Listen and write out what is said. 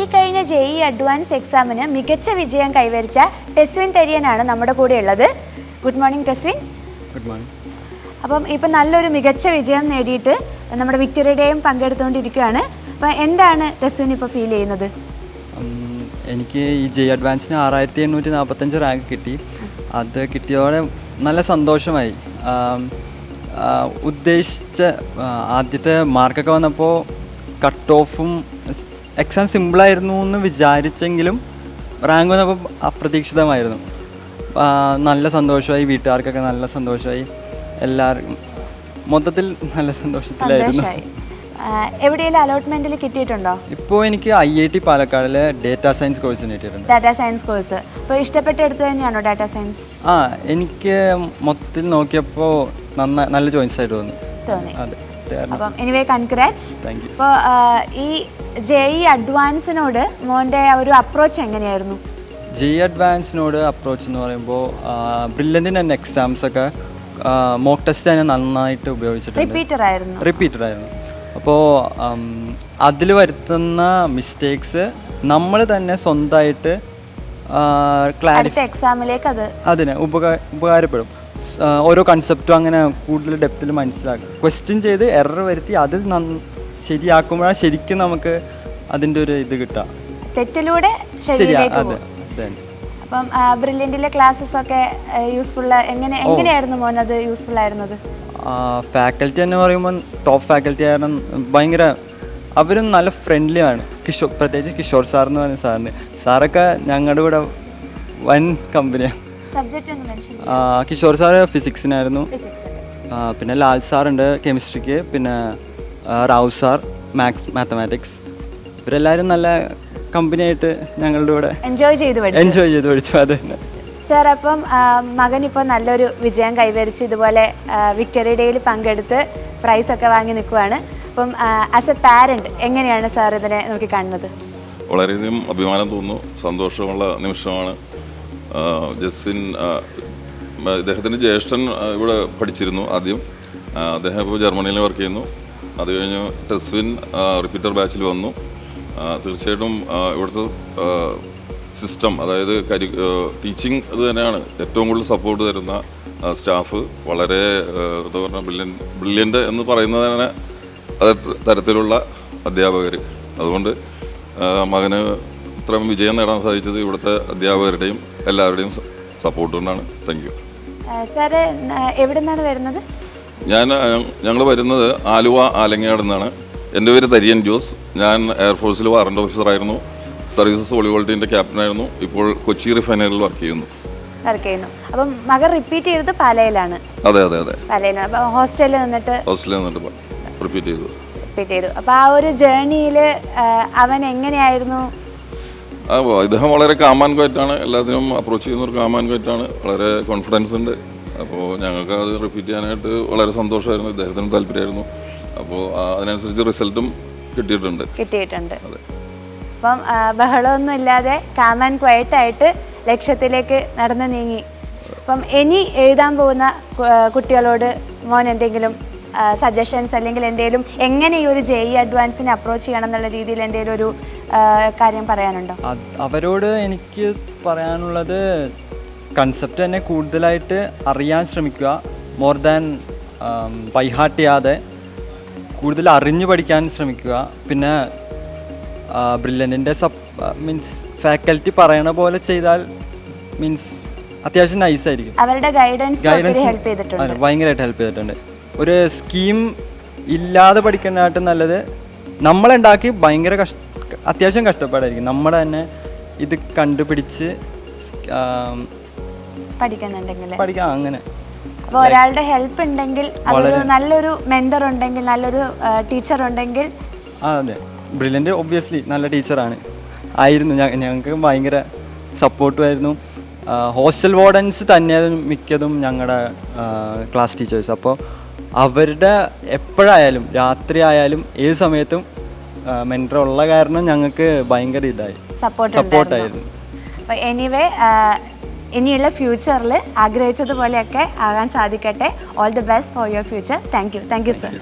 ഈ കഴിഞ്ഞ J E advance എക്സാമിന് മികച്ച വിജയം കൈവരിച്ച ടെസ്വിൻ തെരിയനാണ് നമ്മുടെ കൂടെ ഉള്ളത് good morning Teswin. Good morning അപ്പം ഇപ്പം നല്ലൊരു മികച്ച വിജയം നേടിയിട്ട് നമ്മുടെ വിക്ടറിയുടെയും പങ്കെടുത്തുകൊണ്ടിരിക്കുകയാണ്. അപ്പം എന്താണ് ടെസ്വിൻ ഇപ്പോൾ ഫീൽ ചെയ്യുന്നത്? എനിക്ക് ഈ ജെ അഡ്വാൻസിന് ആറായിരത്തി എണ്ണൂറ്റി നാൽപ്പത്തഞ്ച് റാങ്ക് കിട്ടി. അത് കിട്ടിയതോടെ നല്ല സന്തോഷമായി. ഉദ്ദേശിച്ച ആദ്യത്തെ മാർക്കൊക്കെ വന്നപ്പോൾ കട്ട് ഓഫും എക്സാം സിമ്പിളായിരുന്നു എന്ന് വിചാരിച്ചെങ്കിലും റാങ്ക് വന്നപ്പോൾ അപ്രതീക്ഷിതമായിരുന്നു. നല്ല സന്തോഷമായി വീട്ടുകാർക്കൊക്കെ നല്ല സന്തോഷമായി. എല്ലാവർക്കും മൊത്തത്തിൽ നല്ല സന്തോഷത്തിലായിരുന്നു. എവിടെയെങ്കിലും അലോട്ട്മെന്റിൽ കിട്ടിയിട്ടുണ്ടോ? ഇപ്പോൾ എനിക്ക് ഐ ഐ ടി പാലക്കാടിലെ ഡേറ്റാ സയൻസ് കോഴ്സിന് കിട്ടിയിട്ടുണ്ട്. ഡാറ്റാ സയൻസ് കോഴ്സ് അപ്പോൾ ഇഷ്ടപ്പെട്ട എടുത്ത് തന്നെയാണോ ഡാറ്റാ സയൻസ് ആ എനിക്ക് മൊത്തത്തിൽ നോക്കിയപ്പോൾ നന്ന നല്ല ചോയ്സ് ആയിട്ട് തോന്നി. തോന്നി. അതെ. അപ്പം എനിവേ കൺഗ്രാറ്റ്സ് ഇപ്പോൾ അപ്പോൾ ഈ ജെ ഇ അഡ്വാൻസിനോട് മോന്റെ ആ ഒരു അപ്രോച്ച് എങ്ങനെയായിരുന്നു? ജെ ഇ അഡ്വാൻസിനോട് അപ്രോച്ച് എന്ന് പറയുമ്പോൾ ബ്രില്ലന്റിന് തന്നെ എക്സാംസ് ഒക്കെ മോക്ക് ടെസ്റ്റ് തന്നെ നന്നായിട്ട് ഉപയോഗിച്ചിട്ടുണ്ട്. റിപ്പീറ്റർ ആയിരുന്നു. റിപ്പീറ്റഡ് ആയിരുന്നു. അപ്പോൾ അതിൽ വരുത്തുന്ന മിസ്റ്റേക്സ് നമ്മൾ തന്നെ സ്വന്തമായിട്ട് അടുത്ത എക്സാമിലേക്ക് അത് അതിന് ഉപകാര ഉപകാരപ്പെടും. ഓരോ കൺസെപ്റ്റും അങ്ങനെ കൂടുതൽ ഡെപ്തിൽ മനസ്സിലാക്കും. ക്വസ്റ്റ്യൻ ചെയ്ത് എറർ വരുത്തി അത് ശരിയാക്കുമ്പോഴാണ് ശരിക്കും നമുക്ക് അതിന്റെ ഒരു ഇത് കിട്ടുക. തെറ്റിലൂടെ അതെ അപ്പം ബ്രില്യന്റിലെ ക്ലാസ്സസ് ഒക്കെ യൂസ്ഫുൾ എങ്ങനെ എങ്ങനെയായിരുന്നു മോൻ അത് യൂസ്ഫുൾ ആയിരുന്നത്? ഫാക്കൽറ്റി എന്ന് പറയുമ്പോൾ ടോപ്പ് ഫാക്കൽറ്റി കാരണം ഭയങ്കര അവരും നല്ല ഫ്രണ്ട്ലി ആണ്. കിഷോർ പ്രത്യേകിച്ച് കിഷോർ സാർ എന്ന് പറയുന്ന സാറിന്. സാറൊക്കെ ഞങ്ങളുടെ കൂടെ വൻ കമ്പനിയാണ് കിഷോർ സാറ് ഫിസിക്സിനായിരുന്നു പിന്നെ ലാൽ സാറുണ്ട് കെമിസ്ട്രിക്ക് പിന്നെ റാവു സാർ മാത്സ് മാത്തമാറ്റിക്സ് ഇവരെല്ലാവരും നല്ല കമ്പനി ആയിട്ട് ഞങ്ങളുടെ കൂടെ എൻജോയ് ചെയ്ത് പഠിച്ചു. എൻജോയ് ചെയ്ത് പഠിച്ചു അത് തന്നെ. സർ അപ്പം മകൻ ഇപ്പോൾ നല്ലൊരു വിജയം കൈവരിച്ച് ഇതുപോലെ വിക്ടറി ഡേയിൽ പങ്കെടുത്ത് പ്രൈസ് ഒക്കെ വാങ്ങി നിൽക്കുവാണ് അപ്പം ആസ് എ പാരന്റ് എങ്ങനെയാണ് സാർ ഇതിനെ നോക്കി കാണുന്നത്? വളരെയധികം അഭിമാനം തോന്നുന്നു. സന്തോഷമുള്ള നിമിഷമാണ്. ജസ്വിൻ അദ്ദേഹത്തിന്റെ ജ്യേഷ്ഠൻ ഇവിടെ പഠിച്ചിരുന്നു ആദ്യം. അദ്ദേഹം ഇപ്പോൾ ജർമ്മനിയിൽ വർക്ക് ചെയ്യുന്നു. അത് കഴിഞ്ഞ് ടെസ്വിൻ റിപ്പീറ്റർ ബാച്ചിൽ വന്നു. തീർച്ചയായിട്ടും ഇവിടുത്തെ സിസ്റ്റം അതായത് കരി ടീച്ചിങ് ഇത് തന്നെയാണ്. ഏറ്റവും കൂടുതൽ സപ്പോർട്ട് തരുന്ന സ്റ്റാഫ് വളരെ എന്താ പറഞ്ഞാൽ ബ്രില്യൻ ബ്രില്യന്റ് എന്ന് പറയുന്നത് തന്നെ തരത്തിലുള്ള അധ്യാപകർ അതുകൊണ്ട് മകന് ഇത്രയും വിജയം നേടാൻ സാധിച്ചത് ഇവിടുത്തെ അധ്യാപകരുടെയും എല്ലാവരുടെയും സപ്പോർട്ട് കൊണ്ടാണ്. താങ്ക് യു സാറ് എവിടെ നിന്നാണ് വരുന്നത്? ഞാൻ ഞങ്ങൾ വരുന്നത് ആലുവ ആലങ്ങാട് നിന്നാണ്. എന്റെ പേര് തരിയൻ ജോസ്. ഞാൻ എയർഫോഴ്സിൽ വാറണ്ട് ഓഫീസറായിരുന്നു സർവീസസ് വോളിബോൾ ടീമിന്റെ ക്യാപ്റ്റനായിരുന്നു ഇപ്പോൾ കൊച്ചി റിഫൈനറിയിൽ വർക്ക് ചെയ്യുന്നു. വർക്ക് ചെയ്യുന്നു. അപ്പം മകൻ റിപ്പീറ്റ് ചെയ്തത് പാലയിലാണ്. അതെ അതെ അതെ. പാലയിലാണ്. ഹോസ്റ്റലിൽ നിന്നിട്ട് ഹോസ്റ്റലിൽ നിന്നിട്ട് റിപ്പീറ്റ് ചെയ്തു. റിപ്പീറ്റ് ചെയ്തു. അപ്പോൾ ആ ഒരു ജേർണിയിൽ അവൻ എങ്ങനെയായിരുന്നു? ഇദ്ദേഹം വളരെ കാമാൻ കോറ്റാണ് എല്ലാത്തിനും അപ്രോച്ച് ചെയ്യുന്ന ഒരു കാമാൻ കോറ്റാണ് വളരെ കോൺഫിഡൻസ് ഉണ്ട്. അപ്പോൾ ഞങ്ങൾക്ക് അത് റിപ്പീറ്റ് ചെയ്യാനായിട്ട് വളരെ സന്തോഷമായിരുന്നു. ഇദ്ദേഹത്തിനും താല്പര്യമായിരുന്നു. അപ്പോൾ അതിനനുസരിച്ച് റിസൾട്ടും കിട്ടിയിട്ടുണ്ട്. കിട്ടിയിട്ടുണ്ട്. അപ്പം ബഹളമൊന്നും ഇല്ലാതെ കാമാൻ ക്വയറ്റായിട്ട് ലക്ഷ്യത്തിലേക്ക് നടന്നു നീങ്ങി. അപ്പം ഇനി എഴുതാൻ പോകുന്ന കുട്ടികളോട് മോൻ എന്തെങ്കിലും സജഷൻസ് അല്ലെങ്കിൽ എന്തെങ്കിലും എങ്ങനെ ഈ ഒരു ജെ ഇ അഡ്വാൻസിനെ അപ്രോച്ച് ചെയ്യണം എന്നുള്ള രീതിയിൽ എന്തെങ്കിലും ഒരു കാര്യം പറയാനുണ്ടോ? അവരോട് എനിക്ക് പറയാനുള്ളത് കൺസെപ്റ്റ് തന്നെ കൂടുതലായിട്ട് അറിയാൻ ശ്രമിക്കുക. മോർ ദാൻ ബൈഹാർട്ട് ചെയ്യാതെ കൂടുതൽ അറിഞ്ഞു പഠിക്കാൻ ശ്രമിക്കുക. പിന്നെ ബ്രില്യന്റിന്റെ സബ് മീൻസ് ഫാക്കൽറ്റി പറയണ പോലെ ചെയ്താൽ മീൻസ് അത്യാവശ്യം നൈസായിരിക്കും അവരുടെ ഗൈഡൻസ് ഗൈഡൻസ് ഹെൽപ്പ് ചെയ്തിട്ടുണ്ട്. ഭയങ്കരമായിട്ട് ഹെൽപ്പ് ചെയ്തിട്ടുണ്ട്. ഒരു സ്കീം ഇല്ലാതെ പഠിക്കുന്നതായിട്ട് നല്ലത് നമ്മളുണ്ടാക്കി ഭയങ്കര കഷ്ട അത്യാവശ്യം കഷ്ടപ്പാടായിരിക്കും. നമ്മൾ തന്നെ ഇത് കണ്ടുപിടിച്ച് പഠിക്കുന്നുണ്ടെങ്കിൽ പഠിക്കാം അങ്ങനെ. അപ്പോൾ ഒരാളുടെ ഹെൽപ്പ് ഉണ്ടെങ്കിൽ അതൊരു നല്ലൊരു മെന്റർ ഉണ്ടെങ്കിൽ നല്ലൊരു ടീച്ചർ ഉണ്ടെങ്കിൽ. അതെ. ബ്രില്യന്റ് ഒബ്വിയസ്ലി നല്ല ടീച്ചറാണ് ആയിരുന്നു. ഞങ്ങൾക്ക് ഭയങ്കര സപ്പോർട്ടുമായിരുന്നു ഹോസ്റ്റൽ വാർഡൻസ് തന്നെ മിക്കതും ഞങ്ങളുടെ ക്ലാസ് ടീച്ചേഴ്സ്. അപ്പോൾ അവരുടെ എപ്പോഴായാലും രാത്രി ആയാലും ഏത് സമയത്തും മെന്റർ ഉള്ള കാരണം ഞങ്ങൾക്ക് ഭയങ്കര ഇതായി. സപ്പോർട്ട് സപ്പോർട്ടായിരുന്നു എനിവേ ഇനിയുള്ള ഫ്യൂച്ചറിൽ ആഗ്രഹിച്ചതുപോലെയൊക്കെ ആകാൻ സാധിക്കട്ടെ. All the best for your future thank you thank you sir